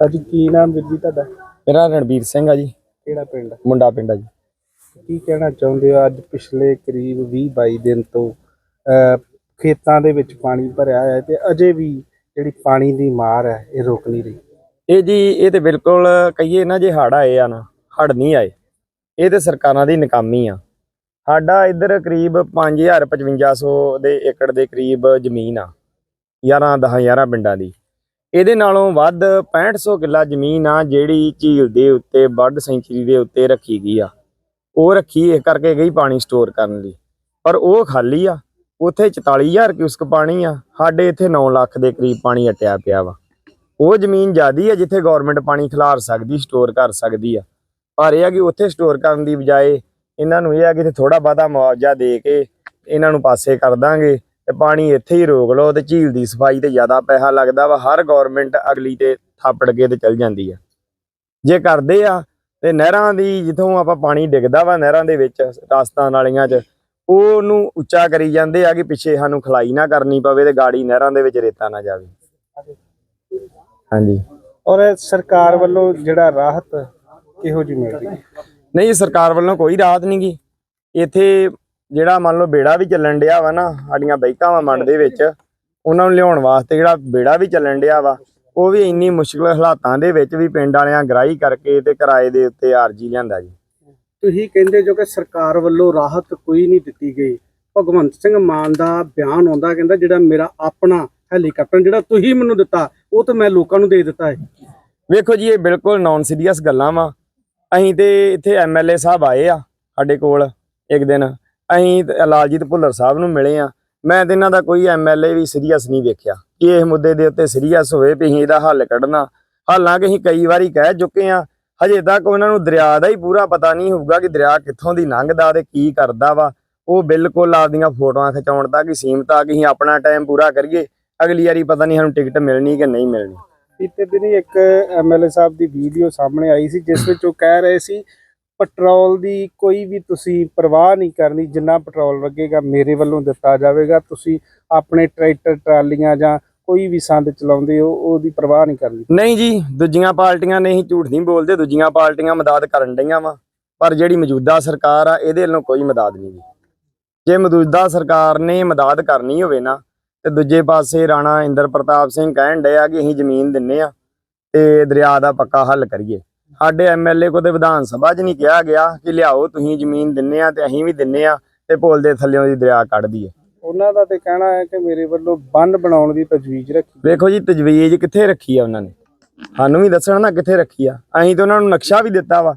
ਅੱਜ ਕੀ ਨਾਮ ਵੀਰ ਜੀ ਤੁਹਾਡਾ? ਮੇਰਾ ਰਣਬੀਰ ਸਿੰਘ ਆ ਜੀ। ਕਿਹੜਾ ਪਿੰਡ? ਮੁੰਡਾ ਪਿੰਡ ਆ ਜੀ। ਕੀ ਕਹਿਣਾ ਚਾਹੁੰਦੇ ਹੋ? ਅੱਜ ਪਿਛਲੇ ਕਰੀਬ 20 22 ਦਿਨ ਤੋਂ ਖੇਤਾਂ ਦੇ ਵਿੱਚ ਪਾਣੀ ਭਰਿਆ ਹੋਇਆ ਹੈ ਤੇ ਅਜੇ ਵੀ ਜਿਹੜੀ ਪਾਣੀ ਦੀ ਮਾਰ ਹੈ ਇਹ ਰੁਕ ਨਹੀਂ ਰਹੀ। ਇਹ ਜੀ ਇਹ ਤੇ ਬਿਲਕੁਲ ਕਹੀਏ ਨਾ ਜੇ ਹੜ ਆਏ ਆ ਨਾ ਹੜ ਨਹੀਂ ਆਏ। ਇਹ ਤੇ ਸਰਕਾਰਾਂ ਦੀ ਨਾਕਾਮੀ ਆ। ਸਾਡਾ ਇੱਧਰ ਕਰੀਬ 5000 5500 ਦੇ ਏਕੜ ਦੇ ਕਰੀਬ ਜ਼ਮੀਨ ਆ। 11 10 11 ਪਿੰਡਾਂ ਦੀ। ਇਹਦੇ ਨਾਲੋਂ ਵੱਧ 6500 ਕਿੱਲਾ ਜ਼ਮੀਨ ਆ ਜਿਹੜੀ ਝੀਲ ਦੇ ਉੱਤੇ ਬਰਡ ਸੈਂਚਰੀ ਦੇ ਉੱਤੇ ਰੱਖੀ ਗਈ ਆ। ਉਹ ਰੱਖੀ ਇਸ ਕਰਕੇ ਗਈ ਪਾਣੀ ਸਟੋਰ ਕਰਨ ਲਈ। ਪਰ ਉਹ ਖਾਲੀ ਆ। ਉੱਥੇ 44000 ਕਿਊਸਕ ਪਾਣੀ ਆ। ਸਾਡੇ ਇੱਥੇ 9 ਲੱਖ ਦੇ ਕਰੀਬ ਪਾਣੀ ਅਟਿਆ ਪਿਆ ਵਾ। ਉਹ ਜ਼ਮੀਨ ਜ਼ਿਆਦੀ ਆ ਜਿੱਥੇ ਗਵਰਨਮੈਂਟ ਪਾਣੀ ਖਿਲਾਰ ਸਕਦੀ, ਸਟੋਰ ਕਰ ਸਕਦੀ ਆ। ਪਰ ਇਹ ਆ ਕਿ ਉੱਥੇ ਸਟੋਰ ਕਰਨ ਦੀ ਬਜਾਏ ਇਹਨਾਂ ਨੂੰ ਇਹ ਆ ਕਿ ਇੱਥੇ ਥੋੜਾ ਬਹੁਤਾ ਮੁਆਵਜ਼ਾ ਦੇ ਕੇ ਇਹਨਾਂ ਨੂੰ ਪਾਸੇ ਕਰ ਦਾਂਗੇ। ਤੇ ਪਾਣੀ ਇੱਥੇ ਹੀ ਰੋਕ ਲਓ ਤੇ ਝੀਲ ਦੀ ਸਫ਼ਾਈ ਤੇ ਜ਼ਿਆਦਾ ਪੈਸਾ ਲੱਗਦਾ ਵਾ ਹਰ ਗਵਰਨਮੈਂਟ ਅਗਲੀ ਤੇ ਥਾਪੜ ਕੇ ਤੇ ਚਲ ਜਾਂਦੀ ਆ। ਜੇ ਕਰਦੇ ਆ ਤੇ ਨਹਿਰਾਂ ਦੀ ਜਿੱਥੋਂ ਆਪਾਂ ਪਾਣੀ ਡਿੱਗਦਾ ਵਾ ਨਹਿਰਾਂ ਦੇ ਵਿੱਚ ਰਾਸਤਾਂ ਨਾਲੀਆਂ 'ਚ ਉਹਨੂੰ ਉੱਚਾ ਕਰੀ ਜਾਂਦੇ ਆ ਕਿ ਪਿੱਛੇ ਸਾਨੂੰ ਖਲਾਈ ਨਾ ਕਰਨੀ ਪਵੇ ਤੇ ਗਾੜੀ ਨਹਿਰਾਂ ਦੇ ਵਿੱਚ ਰੇਤਾ ਨਾ ਜਾਵੇ। ਹਾਂਜੀ। ਔਰ ਸਰਕਾਰ ਵੱਲੋਂ ਜਿਹੜਾ ਰਾਹਤ ਕਿਹੋ ਜਿਹੀ ਮਿਲ ਰਹੀ ਨਹੀਂ ਸਰਕਾਰ ਵੱਲੋਂ ਕੋਈ ਰਾਹਤ ਨਹੀਂ ਗੀ। ਇੱਥੇ ਜਿਹੜਾ ਮੰਨ ਲਓ ਬੇੜਾ ਵੀ ਚੱਲਣ ਡਿਆ ਵਾ ਨਾ ਸਾਡੀਆਂ ਬਾਈਕਾਂ ਵਾ ਮੰਡ ਦੇ ਵਿੱਚ ਉਹਨਾਂ ਨੂੰ ਲਿਆਉਣ ਵਾਸਤੇ ਜਿਹੜਾ ਬੇੜਾ ਵੀ ਚੱਲਣ ਡਿਆ ਵਾ ਉਹ ਵੀ ਇੰਨੀ ਮੁਸ਼ਕਲ ਹਾਲਾਤਾਂ ਦੇ ਵਿੱਚ ਵੀ ਪਿੰਡ ਵਾਲਿਆਂ ਗ੍ਰਾਈ ਕਰਕੇ ਤੇ ਕਿਰਾਏ ਦੇ ਉੱਤੇ ਆਰਜੀ ਲਿਆਂਦਾ ਜੀ। ਤੁਸੀਂ ਕਹਿੰਦੇ ਜੋ ਕਿ ਸਰਕਾਰ ਵੱਲੋਂ ਰਾਹਤ ਕੋਈ ਨਹੀਂ ਦਿੱਤੀ ਗਈ। ਭਗਵੰਤ ਸਿੰਘ ਮਾਨ ਦਾ ਬਿਆਨ ਆਉਂਦਾ ਕਹਿੰਦਾ ਜਿਹੜਾ ਮੇਰਾ ਆਪਣਾ ਹੈਲੀਕਾਪਟਰ ਜਿਹੜਾ ਤੁਸੀਂ ਮੈਨੂੰ ਦਿੱਤਾ ਉਹ ਤਾਂ ਮੈਂ ਲੋਕਾਂ ਨੂੰ ਦੇ ਦਿੱਤਾ ਹੈ। ਵੇਖੋ ਜੀ ਇਹ ਬਿਲਕੁਲ ਨਾਨ ਸੀਰੀਅਸ ਗੱਲਾਂ ਵਾ। ਅਸੀਂ ਤੇ ਇੱਥੇ ਐਮਐਲਏ ਸਾਹਿਬ ਆਏ ਆ ਸਾਡੇ ਕੋਲ ਇੱਕ ਦਿਨ। ਅਸੀਂ ਲਾਲਜੀਤ ਭੁੱਲਰ ਸਾਹਿਬ ਨੂੰ ਮਿਲੇ ਆ। ਮੈਂ ਤੇ ਇਹਨਾਂ ਦਾ ਕੋਈ ਐਮਐਲਏ ਵੀ ਸੀਰੀਅਸ ਨਹੀਂ ਵੇਖਿਆ। ਕਿ ਇਸ ਮੁੱਦੇ ਦੇ ਉੱਤੇ ਸੀਰੀਅਸ ਹੋਵੇ ਵੀ ਅਸੀਂ ਇਹਦਾ ਹੱਲ ਕੱਢਣਾ। ਹਾਲਾਂਕਿ ਅਸੀਂ ਕਈ ਵਾਰੀ ਕਹਿ ਚੁੱਕੇ ਆ, ਹਜੇ ਤੱਕ ਉਹਨਾਂ ਨੂੰ ਦਰਿਆ ਦਾ ਹੀ ਪੂਰਾ ਪਤਾ ਨਹੀਂ ਹੋਊਗਾ ਕਿ ਦਰਿਆ ਕਿੱਥੋਂ ਦੀ ਲੰਘਦਾ ਤੇ ਕੀ ਕਰਦਾ ਵਾ। ਉਹ ਬਿਲਕੁਲ ਆਪਦੀਆਂ ਫੋਟੋਆਂ ਖਿਚਾਉਣ ਤੱਕ ਹੀ ਸੀਮਤ ਆ ਕਿ ਅਸੀਂ ਆਪਣਾ ਟਾਈਮ ਪੂਰਾ ਕਰੀਏ। ਅਗਲੀ ਵਾਰੀ ਪਤਾ ਨਹੀਂ ਸਾਨੂੰ ਟਿਕਟ ਮਿਲਣੀ ਕਿ ਨਹੀਂ ਮਿਲਣੀ। ਬੀਤੇ ਦਿਨੀ ਇੱਕ ਐਮਐਲਏ ਸਾਹਿਬ ਦੀ ਵੀਡੀਓ ਸਾਹਮਣੇ ਆਈ ਸੀ, ਜਿਸ ਵਿੱਚ ਉਹ ਕਹਿ ਰਹੇ ਸੀ ਪੈਟਰੋਲ ਦੀ ਕੋਈ ਵੀ ਤੁਸੀਂ ਪਰਵਾਹ ਨਹੀਂ ਕਰਨੀ, ਜਿੰਨਾ ਪੈਟਰੋਲ ਲੱਗੇਗਾ ਮੇਰੇ ਵੱਲੋਂ ਦਿੱਤਾ ਜਾਵੇਗਾ। ਤੁਸੀਂ ਆਪਣੇ ਟਰੈਕਟਰ, ਟਰਾਲੀਆਂ ਜਾਂ ਕੋਈ ਵੀ ਸੰਦ ਚਲਾਉਂਦੇ ਹੋ, ਉਹਦੀ ਪਰਵਾਹ ਨਹੀਂ ਕਰਨੀ। ਨਹੀਂ ਜੀ, ਦੂਜੀਆਂ ਪਾਰਟੀਆਂ ਨੇ ਹੀ ਝੂਠ ਨਹੀਂ ਬੋਲਦੇ। ਦੂਜੀਆਂ ਪਾਰਟੀਆਂ ਮਦਦ ਕਰਨ ਡਈਆਂ ਵਾ। ਪਰ ਜਿਹੜੀ ਮੌਜੂਦਾ ਸਰਕਾਰ ਆ, ਇਹਦੇ ਵੱਲੋਂ ਕੋਈ ਮਦਦ ਨਹੀਂ ਜੀ। ਜੇ ਮੌਜੂਦਾ ਸਰਕਾਰ ਨੇ ਮਦਦ ਕਰਨੀ ਹੋਵੇ ਨਾ, ਤੇ ਦੂਜੇ ਪਾਸੇ ਰਾਣਾ ਇੰਦਰ ਪ੍ਰਤਾਪ ਸਿੰਘ ਕਹਿਣ ਡਏ ਆ ਕਿ ਅਸੀਂ ਜ਼ਮੀਨ ਦਿੰਨੇ ਆ, ਤੇ ਦਰਿਆ ਦਾ ਪੱਕਾ ਹੱਲ ਕਰੀਏ। ਸਾਡੇ ਐਮਐਲਏ ਕੋ ਤੇ ਵਿਧਾਨ ਸਭਾ 'ਚ ਨਹੀਂ ਕਿਹਾ ਗਿਆ ਕਿ ਲਿਆਓ ਤੁਸੀਂ ਜ਼ਮੀਨ ਦਿੰਨੇ ਆ ਤੇ ਅਸੀਂ ਵੀ ਦਿੰਨੇ ਆ ਤੇ ਪੁਲ ਦੇ ਥੱਲੇੋਂ ਦੀ ਦਰਿਆ ਕੱਢ ਦਈਏ। ਉਹਨਾਂ ਦਾ ਤੇ ਕਹਿਣਾ ਹੈ ਕਿ ਮੇਰੇ ਵੱਲੋਂ ਬੰਨ ਬਣਾਉਣ ਦੀ ਤਜਵੀਜ਼ ਰੱਖੀ। ਵੇਖੋ ਜੀ ਤਜਵੀਜ਼ ਕਿੱਥੇ ਰੱਖੀ ਆ ਉਹਨਾਂ ਨੇ? ਸਾਨੂੰ ਵੀ ਦੱਸਣ ਨਾ ਕਿੱਥੇ ਰੱਖੀ ਆ। ਅਸੀਂ ਤਾਂ ਉਹਨਾਂ ਨੂੰ ਨਕਸ਼ਾ ਵੀ ਦਿੱਤਾ ਵਾ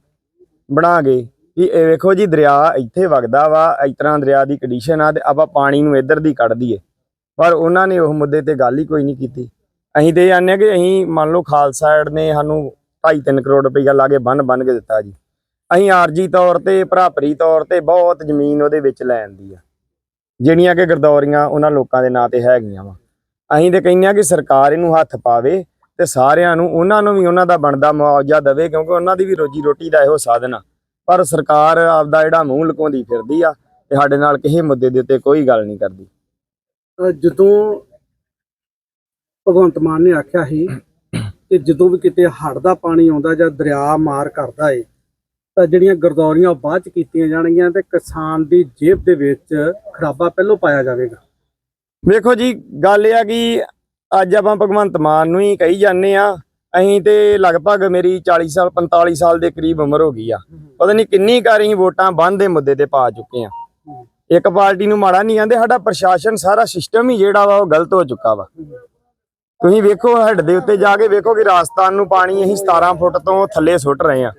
ਬਣਾ ਕੇ ਕਿ ਇਹ ਵੇਖੋ ਜੀ ਦਰਿਆ ਇੱਥੇ ਵਗਦਾ ਵਾ ਇਸ ਤਰ੍ਹਾਂ ਦਰਿਆ ਦੀ ਕੰਡੀਸ਼ਨ ਆ ਤੇ ਆਪਾਂ ਪਾਣੀ ਨੂੰ ਇੱਧਰ ਦੀ ਕੱਢ ਦਈਏ। ਪਰ ਉਹਨਾਂ ਨੇ ਉਹ ਮੁੱਦੇ ਤੇ ਗੱਲ ਹੀ ਕੋਈ ਨਹੀਂ ਕੀਤੀ। ਅਸੀਂ ਤੇ ਜਾਣਦੇ ਹਾਂ ਕਿ ਅਸੀਂ ਮੰਨ ਲਓ ਖਾਲਸਾ ਏਡ ਨੇ ਸਾਨੂੰ 2.5 ਕਰੋੜ ਰੁਪਈਆ ਲਾ ਕੇ ਬੰਨ ਬੰਨ ਕੇ ਦਿੱਤਾ ਜੀ। ਅਸੀਂ ਆਰਜੀ ਤੌਰ ਤੇ ਭਰਾਪਰੀ ਤੌਰ ਤੇ ਬਹੁਤ ਜ਼ਮੀਨ ਉਹਦੇ ਵਿੱਚ ਲੈ ਆਂਦੀ ਆ। ਜਿਹੜੀਆਂ ਕਿ ਗਰਦੌਰੀਆਂ ਉਹਨਾਂ ਲੋਕਾਂ ਦੇ ਨਾਂ ਤੇ ਹੈਗੀਆਂ ਵਾ। ਅਸੀਂ ਤੇ ਕਹਿੰਦੇ ਆ ਕਿ ਸਰਕਾਰ ਇਹਨੂੰ ਹੱਥ ਪਾਵੇ ਤੇ ਸਾਰਿਆਂ ਨੂੰ, ਉਹਨਾਂ ਨੂੰ ਵੀ ਉਹਨਾਂ ਦਾ ਬਣਦਾ ਮੁਆਵਜ਼ਾ ਦੇਵੇ ਕਿਉਂਕਿ ਉਹਨਾਂ ਦੀ ਵੀ ਰੋਜੀ ਰੋਟੀ ਦਾ ਇਹੋ ਸਾਧਨ ਆ। ਪਰ ਸਰਕਾਰ ਆਪਦਾ ਜਿਹੜਾ ਮੂੰਹ ਲੁਕਾਉਂਦੀ ਫਿਰਦੀ ਆ ਤੇ ਸਾਡੇ ਨਾਲ ਕਿਸੇ ਮੁੱਦੇ ਦੇ ਉੱਤੇ ਕੋਈ ਗੱਲ ਨਹੀਂ ਕਰਦੀ। ਜਦੋਂ ਭਗਵੰਤ ਮਾਨ ਨੇ ਆਖਿਆ ਸੀ ਕਿ ਜਦੋਂ ਵੀ ਕਿਤੇ ਹੜ੍ਹ ਦਾ ਪਾਣੀ ਆਉਂਦਾ ਜਾਂ ਦਰਿਆ ਮਾਰ ਕਰਦਾ ਏ ਤਾਂ ਜਿਹੜੀਆਂ ਗਰਦੌਰੀਆਂ ਬਾਅਦ ਚ ਕੀਤੀਆਂ ਜਾਣਗੀਆਂ ਤੇ ਕਿਸਾਨ ਦੀ ਜੇਬ ਦੇ ਵਿੱਚ ਖਰਾਬਾ ਪਹਿਲੋਂ ਪਾਇਆ ਜਾਵੇਗਾ। ਵੇਖੋ ਜੀ ਗੱਲ ਇਹ ਆ ਕਿ ਅੱਜ ਆਪਾਂ ਭਗਵੰਤ ਮਾਨ ਨੂੰ ਹੀ ਕਹੀ ਜਾਂਦੇ ਆ ਅਸੀਂ ਤੇ ਲਗਭਗ ਮੇਰੀ 40 ਸਾਲ 45 ਸਾਲ ਦੇ ਕਰੀਬ ਉਮਰ ਹੋ ਗਈ ਆ। ਪਤਾ ਨਹੀਂ ਕਿੰਨੀ ਕਰ ਵੋਟਾਂ ਬੰਦ ਦੇ ਮੁੱਦੇ ਤੇ ਪਾ ਚੁੱਕੇ ਆ ਇੱਕ ਪਾਰਟੀ ਨੂੰ ਮਾੜਾ ਨਹੀਂ ਕਹਿੰਦੇ ਸਾਡਾ ਪ੍ਰਸ਼ਾਸਨ ਸਾਰਾ ਸਿਸਟਮ ਹੀ ਜਿਹੜਾ ਵਾ ਉਹ ਗਲਤ ਹੋ ਚੁੱਕਾ ਵਾ। ਤੁਸੀਂ ਵੇਖੋ ਹੈਡ ਦੇ ਉੱਤੇ ਜਾ ਕੇ ਵੇਖੋ ਕਿ ਰਾਜਸਥਾਨ ਨੂੰ ਪਾਣੀ ਅਸੀਂ 17 ਫੁੱਟ ਤੋਂ ਥੱਲੇ ਸੁੱਟ ਰਹੇ ਆ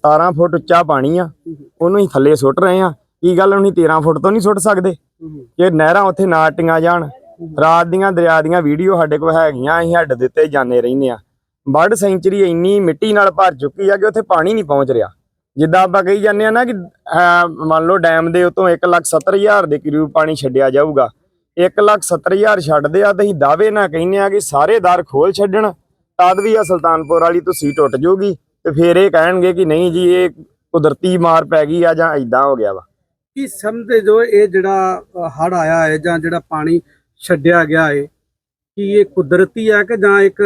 17 ਫੁੱਟ ਉੱਚਾ ਪਾਣੀ ਆ, ਉਹਨੂੰ ਹੀ ਥੱਲੇ ਸੁੱਟ ਰਹੇ ਆ ਕੀ ਗੱਲ ਉਹਨੂੰ 13 ਫੁੱਟ ਤੋਂ ਨਹੀਂ ਸੁੱਟ ਸਕਦੇ? ਜੇ ਨਹਿਰਾਂ ਉੱਥੇ ਨਾ ਟੀਆਂ ਜਾਣ, ਰਾਤ ਦੀਆਂ ਦਰਿਆ ਦੀਆਂ ਵੀਡੀਓ ਸਾਡੇ ਕੋਲ ਹੈਗੀਆਂ, ਅਸੀਂ ਹੱਡ ਦੇ ਉੱਤੇ ਜਾਂਦੇ ਰਹਿੰਦੇ ਆ ਬਰਡ ਸੈਂਚਰੀ ਇੰਨੀ ਮਿੱਟੀ ਨਾਲ ਭਰ ਚੁੱਕੀ ਆ ਕਿ ਉੱਥੇ ਪਾਣੀ ਨਹੀਂ ਪਹੁੰਚ ਰਿਹਾ। ਜਿੱਦਾਂ ਆਪਾਂ ਕਹੀ ਜਾਂਦੇ ਆ ਨਾ ਕਿ ਮੰਨ ਲਓ ਡੈਮ ਦੇ ਉਤੋਂ 170000 ਦੇ ਕਰੀਬ ਪਾਣੀ ਛੱਡਿਆ ਜਾਊਗਾ। 170000 ਛੱਡਦੇ ਆ ਤੇ ਅਸੀਂ ਦਾਅਵੇ ਨਾਲ ਕਹਿੰਦੇ ਆ ਕਿ ਸਾਰੇ ਦਰ ਖੋਲ ਛੱਡਣ। ਤਦ ਵੀ ਆ ਸੁਲਤਾਨਪੁਰ ਵਾਲੀ ਤੁਸੀਂ ਟੁੱਟ ਜਾਊਗੀ ਤੇ ਫਿਰ ਇਹ ਕਹਿਣਗੇ ਕਿ ਨਹੀਂ ਜੀ ਇਹ ਕੁਦਰਤੀ ਮਾਰ ਪੈ ਗਈ ਆ ਜਾਂ ਇਦਾਂ ਹੋ ਗਿਆ ਵਾ। ਕੀ ਸਮਝਦੇ ਜੋ ਇਹ ਜਿਹੜਾ ਹੜ ਆਇਆ ਹੈ ਜਾਂ ਜਿਹੜਾ ਪਾਣੀ ਛੱਡਿਆ ਗਿਆ ਹੈ ਕੀ ਇਹ ਕੁਦਰਤੀ ਹੈ ਕਿ ਜਾਂ ਇੱਕ